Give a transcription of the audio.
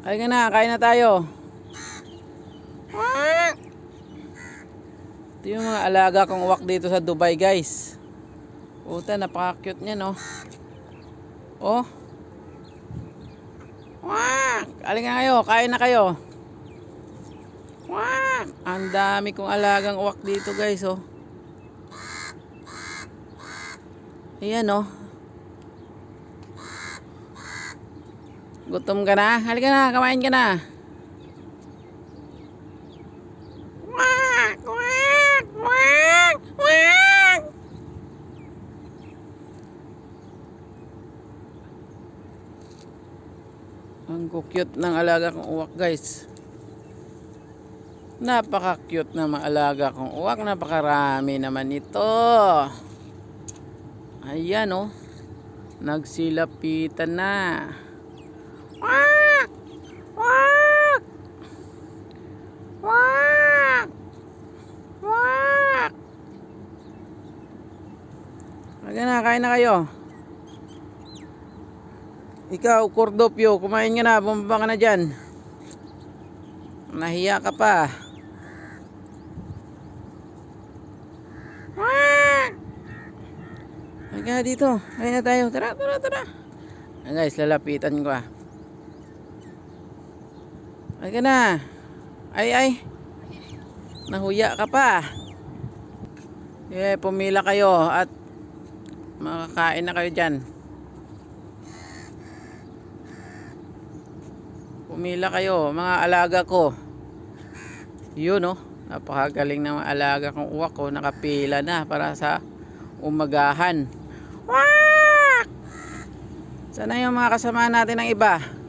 Halika na, kain na tayo. Ito yung mga alaga kong uwak dito sa Dubai, guys. Puta, napaka-cute niya, no? Oh. Wak! Halika na kayo, kain na kayo. Wak! Ang dami kong alagang uwak dito, guys, oh. Ayan, oh. Gutom ka na? Halika na, kamain ka na. Wak! Wak! Wak! Wak! Ang cute ng alaga kong uwak, guys. Napaka-cute na maalaga kong uwak. Napakarami naman ito. Ayan, oh. Nagsilapitan na. Wak! Wak! Wak! Wak! Halika na, kain na kayo. Ikaw, Cordopio, kumain ka na, bumaba ka na dyan. Nahiya ka pa. Halika dito, kain na tayo. Tara, tara, tara. Ayan guys, lalapitan ko ah. Halika na. Ay, ay. Nahuya ka pa. Eh, pumila kayo at makakain na kayo dyan. Pumila kayo, mga alaga ko. Yun oh, napakagaling ng alaga kong uwak ko. Nakapila na para sa umagahan. Wak! Sana yung mga kasama natin ng iba?